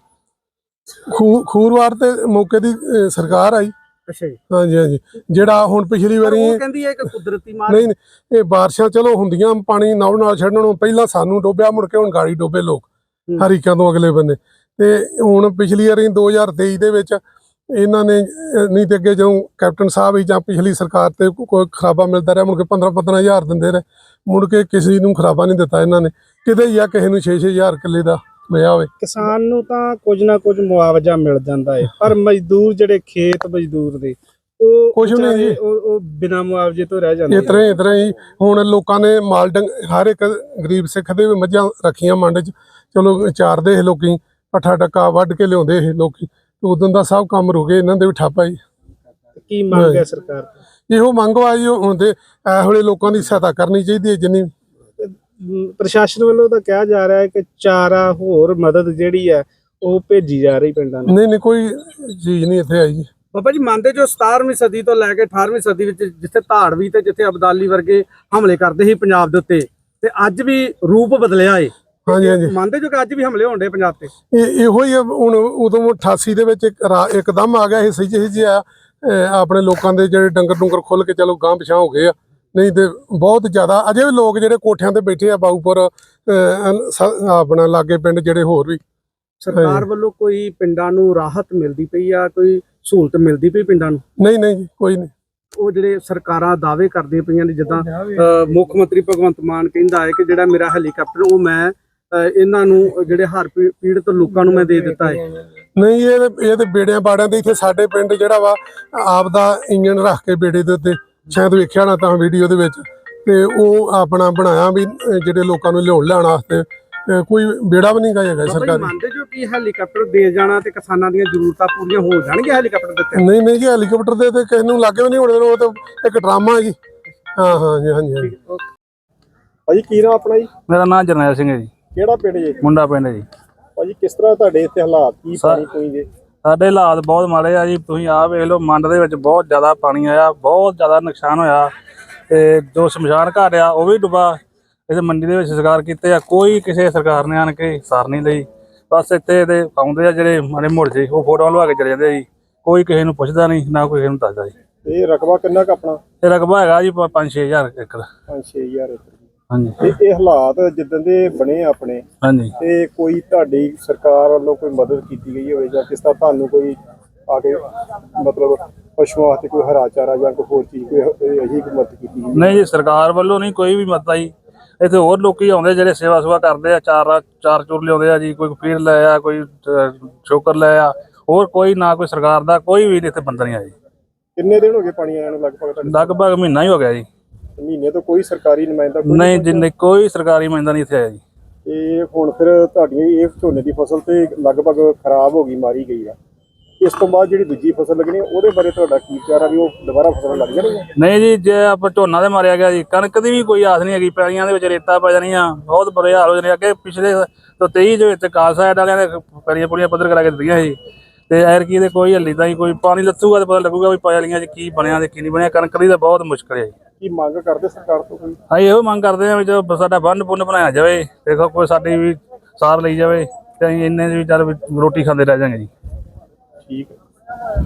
ਖੂ ਖੂਰਵਾਰ ਤੇ ਮੌਕੇ ਦੀ ਅਹ, ਸਰਕਾਰ ਆਈ। ਅੱਛਾ ਜੀ। ਹਾਂਜੀ ਹਾਂਜੀ। ਜਿਹੜਾ ਹੁਣ ਪਿਛਲੀ ਵਾਰੀ ਉਹ ਕਹਿੰਦੀ ਹੈ ਕਿ ਕੁਦਰਤੀ ਮਾਰ ਨਹੀਂ ਨਹੀਂ, ਇਹ ਬਾਰਿਸ਼ਾਂ ਚਲੋ ਹੁੰਦੀਆਂ ਪਾਣੀ ਨਾਲ ਨਾਲ ਛੱਡਣੋਂ ਪਹਿਲਾਂ ਸਾਨੂੰ ਡੋਬਿਆ ਮੁੜ ਕੇ ਹੁਣ ਗਾੜੀ ਡੋਬੇ ਲੋਕ ਹੂੰ। ਹਰੀਕਾਂ ਤੋਂ ਅਗਲੇ ਬੰਨੇ। ਤੇ ਹੁਣ ਪਿਛਲੀ ਵਾਰੀ 2023 ਦੇ ਵਿੱਚ ਇਹਨਾਂ ਨੇ ਨਹੀਂ ਤੇ ਅੱਗੇ ਜਦੋਂ ਕੈਪਟਨ ਸਾਹਿਬ ਹੀ ਜਾਂ ਪਿਛਲੀ ਸਰਕਾਰ ਤੇ ਕੋਈ ਖਰਾਬਾ ਮਿਲਦਾ ਰਿਹਾ ਮੁੜ ਕੇ 15 15000 ਦਿੰਦੇ ਰਹੇ। ਮੁੜ ਕੇ ਕਿਸੇ ਨੂੰ ਖਰਾਬਾ ਨਹੀਂ ਦਿੱਤਾ ਇਹਨਾਂ ਨੇ। ਕਿਤੇ ਜਾਂ ਕਿਸੇ ਨੂੰ 6-6000 ਕਿੱਲੇ ਦਾ ਮਿਲਿਆ ਹੋਵੇ। ਕਿਸਾਨ ਨੂੰ ਤਾਂ ਕੁਝ ਨਾ ਕੁਝ ਮੁਆਵਜ਼ਾ ਮਿਲ ਜਾਂਦਾ ਹੈ ਪਰ ਮਜ਼ਦੂਰ ਜਿਹੜੇ ਖੇਤ ਮਜ਼ਦੂਰ ਦੇ ਉਹ ਵੀ ਨਹੀਂ। ਜੀ। ਉਹ ਉਹ ਬਿਨਾਂ ਮੁਆਵਜ਼ੇ ਤੋਂ ਰਹਿ ਜਾਂਦੇ ਹੀ ਇਸ ਤਰ੍ਹਾਂ ਹੀ ਹੁਣ ਲੋਕਾਂ ਨੇ ਮਾਲ ਡੰਗ ਹਰ ਇੱਕ ਗਰੀਬ ਸਿੱਖ ਦੇ ਵੀ ਮੱਝਾਂ ਰੱਖੀਆਂ ਮੰਡ 'ਚ। ਚਲੋ ਚਾਰਦੇ ਇਹ ਲੋਕੀ ਪੱਠਾ ਟੱਕਾ ਵੱਢ ਕੇ ਲਿਆਉਂਦੇ ਇਹ ਲੋਕੀ। ਉਦੋਂ ਦਾ ਸਭ ਕੰਮ ਰੁਕੇ ਇਹਨਾਂ ਦੇ ਵੀ ਠੱਪ ਆਈ। ਕੀ ਮੰਗ ਹੈ ਸਰਕਾਰ ਤੋਂ? ਇਹੋ ਮੰਗ ਵਾ ਜੀ ਹੁਣ ਤੇ ਇਹੋ ਜਿਹੇ ਲੋਕਾਂ ਦੀ ਸਹਾਇਤਾ ਕਰਨੀ ਚਾਹੀਦੀ ਹੈ ਜਿੰਨੀ ਪ੍ਰਸ਼ਾਸਨ ਵੱਲੋਂ ਤਾਂ ਕਿਹਾ ਜਾ ਰਿਹਾ ਹੈ ਕਿ ਚਾਰਾ ਹੋਰ ਮਦਦ ਜਿਹੜੀ ਹੈ ਉਹ ਭੇਜੀ ਜਾ ਰਹੀ ਪਿੰਡਾਂ ਨੂੰ। ਨਹੀਂ ਨਹੀਂ ਕੋਈ ਚੀਜ਼ ਨਹੀਂ ਇੱਥੇ ਆਈ ਜੀ। ਬਾਬਾ ਜੀ ਮੰਨਦੇ ਜੋ 17ਵੀਂ ਸਦੀ ਤੋਂ ਲੈ ਕੇ 18ਵੀਂ ਸਦੀ ਵਿੱਚ ਜਿੱਥੇ ਧਾੜਵੀ ਤੇ ਜਿੱਥੇ ਅਬਦਾਲੀ ਵਰਗੇ ਹਮਲੇ ਕਰਦੇ ਸੀ ਪੰਜਾਬ ਦੇ ਉੱਤੇ ਤੇ ਅੱਜ ਵੀ ਰੂਪ ਬਦਲਿਆ ਏ। ਹਾਂਜੀ ਹਾਂਜੀ। ਮੰਨਦੇ ਜੋ ਕਿ ਅੱਜ ਵੀ ਹਮਲੇ ਹੁੰਦੇ ਪੰਜਾਬ ਤੇ? ਇਹ ਇਹੋ ਹੀ ਆ, ਹੁਣ ਉਦੋਂ 88 ਦੇ ਵਿੱਚ ਇੱਕ ਰਾ- ਇੱਕਦਮ ਆ ਗਿਆ ਇਹ ਸਹੀ ਜਿਹੀ ਜਿਹਾ ਅਹ, ਆਪਣੇ ਲੋਕਾਂ ਦੇ ਜਿਹੜੇ ਡੰਗਰ ਡੁੰਗਰ ਖੁੱਲ ਕੇ ਚਲੋ ਗਾਂ ਪਿਛਾਂ ਹੋ ਗਏ ਆ। ਨਹੀਂ ਤੇ ਬਹੁਤ ਜ਼ਿਆਦਾ ਅਜੇ ਵੀ ਲੋਕ ਜਿਹੜੇ ਕੋਠਿਆਂ ਤੇ ਬੈਠੇ ਆ ਬਾਊਪੁਰ ਅਹ, ਅਨ- ਸ- ਆਪਣਾ ਲਾਗੇ ਪਿੰਡ ਜਿਹੜੇ ਹੋਰ ਵੀ। ਸਰਕਾਰ ਵੱਲੋਂ ਕੋਈ ਪਿੰਡਾਂ ਨੂੰ ਰਾਹਤ ਮਿਲਦੀ ਪਈ ਆ? ਕੋਈ ਸਹੂਲਤ ਮਿਲਦੀ ਪਈ ਪਿੰਡਾਂ ਨੂੰ? ਨਹੀਂ ਨਹੀਂ ਜੀ ਕੋਈ ਨਹੀਂ। ਉਹ ਜਿਹੜੇ ਸਰਕਾਰਾਂ ਦਾਅਵੇ ਕਰਦੀਆਂ ਪਈਆਂ ਨੇ ਜਿੱਦਾਂ ਅਹ, ਮੁੱਖ ਮੰਤਰੀ ਭਗਵੰਤ ਮਾਨ ਕਹਿੰਦਾ ਹੈ ਕਿ ਜਿਹੜਾ ਮੇਰਾ ਹੈਲੀਕਾਪਟਰ ਉਹ ਮੈਂ ਇਹਨਾਂ ਨੂੰ ਜਿਹੜੇ ਹਰ ਪੀੜਤ ਲੋਕਾਂ ਨੂੰ ਮੈਂ ਦੇ ਦਿੱਤਾ ਹੈ। ਨਹੀਂ ਇਹ ਇਹ ਤੇ ਬੇੜਿਆਂ ਬਾੜਿਆਂ ਦੇ ਇੱਥੇ ਸਾਡੇ ਪਿੰਡ ਜਿਹੜਾ ਵਾ ਆਪ ਦਾ ਇੰਜਨ ਰੱਖ ਕੇ ਬੇੜੇ ਦੇ ਉੱਤੇ ਸ਼ਾਇਦ ਵੇਖਿਆ ਨਾ ਤਾਂ ਵੀਡੀਓ ਦੇ ਵਿੱਚ। ਤੇ ਉਹ ਆਪਣਾ ਬਣਾਇਆ ਵੀ ਜਿਹੜੇ ਲੋਕਾਂ ਨੂੰ ਲਿਆਉਣ ਲਿਆਉਣ ਵਾਸਤੇ। ਕੋਈ ਬੇੜਾ ਵੀ ਨਹੀਂ ਗਾ ਹੈਗਾ ਬਾਬਾ ਜੀ ਸਰਕਾਰੀ ਮੰਨਦੇ ਜੋ ਕਿ ਹੈਲੀਕਾਪਟਰ ਦੇ ਜਾਣਾ ਤੇ ਕਿਸਾਨਾਂ ਦੀਆਂ ਜ਼ਰੂਰਤਾਂ ਪੂਰੀਆਂ ਹੋ ਜਾਣਗੀਆਂ ਹੈਲੀਕਾਪਟਰ ਦਿੱਤੇ ਨਹੀਂ ਨਹੀਂ ਜੀ ਹੈਲੀਕਾਪਟਰ ਦੇ ਤੇ ਕਿਸੇ ਨੂੰ ਲੱਗੇ ਵੀ ਨਹੀਂ ਹੋਣੇ ਉਹ ਤਾਂ ਇੱਕ ਡਰਾਮਾ ਜੀ। ਹਾਂ ਹਾਂ ਜੀ ਹਾਂਜੀ ਹਾਂਜੀ। ਭਾਜੀ ਕੀ ਨਾਮ ਆਪਣਾ ਜੀ? ਮੇਰਾ ਨਾਮ ਜਰਨੈਲ ਸਿੰਘ ਹੈ ਜੀ। ਕਿਹੜਾ ਪਿੰਡ ਜੀ? ਮੁੰਡਾ ਪਿੰਡ ਜੀ। ਭਾਜੀ ਕਿਸ ਤਰ੍ਹਾਂ ਤੁਹਾਡੇ ਇੱਥੇ ਹਾਲਾਤ? ਕੀ ਪਾਣੀ ਕੋਈ ਦੇ? ਸਾਡੇ ਹਾਲਾਤ ਬਹੁਤ ਮਾੜੇ ਆ ਜੀ। ਤੁਸੀਂ ਆਹ ਵੇਖ ਲਓ ਮੰਡ ਦੇ ਵਿੱਚ ਬਹੁਤ ਜ਼ਿਆਦਾ ਪਾਣੀ ਆਇਆ ਬਹੁਤ ਜ਼ਿਆਦਾ ਨੁਕਸਾਨ ਹੋਇਆ। ਤੇ ਜੋ ਸ਼ਮਸ਼ਾਨ ਘਾਟ ਆ ਉਹ ਵੀ ਡੁੱਬਾ। ਇਹਦੇ ਮੰਡੀ ਦੇ ਵਿੱਚ ਸਰਕਾਰ ਕੀਤੇ ਆ। ਕੋਈ ਕਿਸੇ ਸਰਕਾਰ ਨੇ ਆਣ ਕੇ ਸਾਰ ਨਹੀਂ ਲਈ। ਬਸ ਇੱਥੇ ਦੇ ਆਉਂਦੇ ਆ ਜਿਹੜੇ ਮਾਰੇ ਮੁੜ ਜੀ ਉਹ ਫੋਟੋਆਂ ਲਵਾ ਕੇ ਚਲੇ ਜਾਂਦੇ ਆ ਜੀ। ਕੋਈ ਕਿਸੇ ਨੂੰ ਪੁੱਛਦਾ ਨਹੀਂ ਨਾ ਕੋਈ ਕਿਸੇ ਨੂੰ ਦੱਸਦਾ ਜੀ। ਇਹ ਰਕਬਾ ਕਿੰਨਾ ਕੁ ਆਪਣਾ? ਇਹ ਰਕਬਾ ਹੈਗਾ ਜੀ 5-6000 ਏਕੜ। 5-6000 ਏਕੜ। ਹਾਂਜੀ। ਤੇ ਇਹ ਹਾਲਾਤ ਜਿੱਦਾਂ ਦੇ ਬਣੇ ਆਪਣੇ ਹਾਂਜੀ। ਤੇ ਕੋਈ ਤੁਹਾਡੀ ਸਰਕਾਰ ਵੱਲੋਂ ਕੋਈ ਮਦਦ ਕੀਤੀ ਗਈ ਹੋਵੇ ਜਾਂ ਕਿਸ ਤਰ੍ਹਾਂ ਤੁਹਾਨੂੰ ਕੋਈ ਆ ਕੇ ਮਤਲਬ ਪਸ਼ੂਆਂ ਵਾਸਤੇ ਕੋਈ ਹਰਾ ਚਾਰਾ ਜਾਂ ਕੋਈ ਹੋਰ ਚੀਜ਼ ਕੋਈ ਕੋਈ ਮਦਦ ਕੀਤੀ ਗਈ? ਨਹੀਂ ਜੀ ਸਰਕਾਰ ਵੱਲੋਂ ਨਹੀਂ ਕੋਈ ਵੀ ਮਦਦ ਆਈ। ਇੱਥੇ ਹੋਰ ਲੋਕੀ ਆਉਂਦੇ ਜਿਹੜੇ ਸੇਵਾ ਸੁਵਾ ਕਰਦੇ ਆ ਚਾਰ ਚਾਰ ਚੂਰ ਲਿਆਉਂਦੇ ਆ ਜੀ ਕੋਈ ਪੀਰ ਲੈ ਆ ਕੋਈ ਅਹ, ਸ਼ੋਕਰ ਲੈ ਆ। ਹੋਰ ਕੋਈ ਨਾ ਕੋਈ ਸਰਕਾਰ ਦਾ ਕੋਈ ਵੀ ਇੱਥੇ ਬੰਦਾ ਨਹੀਂ ਆਇਆ ਜੀ। ਕਿੰਨੇ ਦਿਨ ਹੋ ਗਏ ਪਾਣੀ ਆਇਆ ਨੂੰ? ਲਗਭਗ ਲਗਭਗ ਮਹੀਨਾ ਹੀ ਹੋ ਗਿਆ ਜੀ। ਮਹੀਨੇ ਤੋਂ ਕੋਈ ਸਰਕਾਰੀ ਨੁਮਾਇੰਦਾ ਕੋਈ ਨਹੀਂ ਜਿੰਨੇ ਕੋਈ ਸਰਕਾਰੀ ਮੰਦਾ ਨਹੀਂ ਇੱਥੇ ਆਇਆ ਜੀ। ਇਹ ਹੁਣ ਫਿਰ ਤੁਹਾਡੀ ਇਹ ਝੋਨੇ ਦੀ ਫਸਲ ਤੇ ਲਗਭਗ ਖਰਾਬ ਹੋ ਗਈ ਮਾਰੀ ਗਈ ਆ। ਇਸ ਤੋਂ ਬਾਅਦ ਜਿਹੜੀ ਦੂਜੀ ਫਸਲ ਲੱਗਣੀ ਉਹਦੇ ਬਾਰੇ ਤੁਹਾਡਾ ਕੀ ਵਿਚਾਰ ਆ ਵੀ ਉਹ ਦੁਬਾਰਾ ਫਸਲ ਲੱਗ ਜਾਣਗੀਆਂ? ਨਹੀਂ ਜੀ ਜੇ ਆਪਾਂ ਝੋਨਾ ਦੇ ਮਾਰਿਆ ਗਿਆ ਜੀ ਕਣਕ ਦੀ ਵੀ ਕੋਈ ਆਸ ਨਹੀਂ ਹੈਗੀ ਪੈਲੀਆਂ ਦੇ ਵਿੱਚ ਰੇਤਾ ਪੈ ਜਾਣੀਆਂ ਬਹੁਤ ਬੁਰੇ ਹਾਲ ਹੋ ਜਾਣੇ ਅੱਗੇ ਪਿਛਲੇ ਤੋਂ 23 ਦੇ ਵਿੱਚ ਕਾਲਸਾ ਸਾਈਡ ਵਾਲਿਆਂ ਨੇ ਪੈਲੀਆਂ ਪੁਲੀਆਂ ਪੱਧਰ ਕਰਾ ਕੇ ਦਿੱਤੀਆਂ ਸੀ। ਤੇ ਐਰਕੀ ਦੇ ਕੋਈ ਹੱਲੀ ਤਾਂ ਹੀ ਕੋਈ ਪਾਣੀ ਲੱਥੂਗਾ ਤੇ ਪਤਾ ਲੱਗੂਗਾ ਵੀ ਪੈਲੀਆਂ 'ਚ ਕੀ ਬਣਿਆ ਤੇ ਕੀ ਨਹੀਂ ਬਣਿਆ। ਕਣਕ ਦੀ ਤਾਂ ਬਹੁਤ ਮੁਸ਼ਕਲ ਹੈ ਜੀ। ਕੀ ਮੰਗ ਕਰਦੇ ਸਰਕਾਰ ਤੋਂ ਕੋਈ? ਅਸੀਂ ਇਹੋ ਮੰਗ ਕਰਦੇ ਹਾਂ ਵੀ ਜੋ ਸਾਡਾ ਬੰਨ ਪੁੰਨ ਬਣਾਇਆ ਜਾਵੇ ਦੇਖੋ ਕੋਈ ਸਾਡੀ ਵੀ ਸਾਰ ਲਈ ਜਾਵੇ ਤੇ ਅਸੀਂ ਇੰਨੇ ਵੀ ਚੱਲ ਵੀ ਰੋਟੀ ਖਾਂਦੇ ਰਹਿ ਜਾਾਂਗੇ ਜੀ। ਠੀਕ ਹੈ।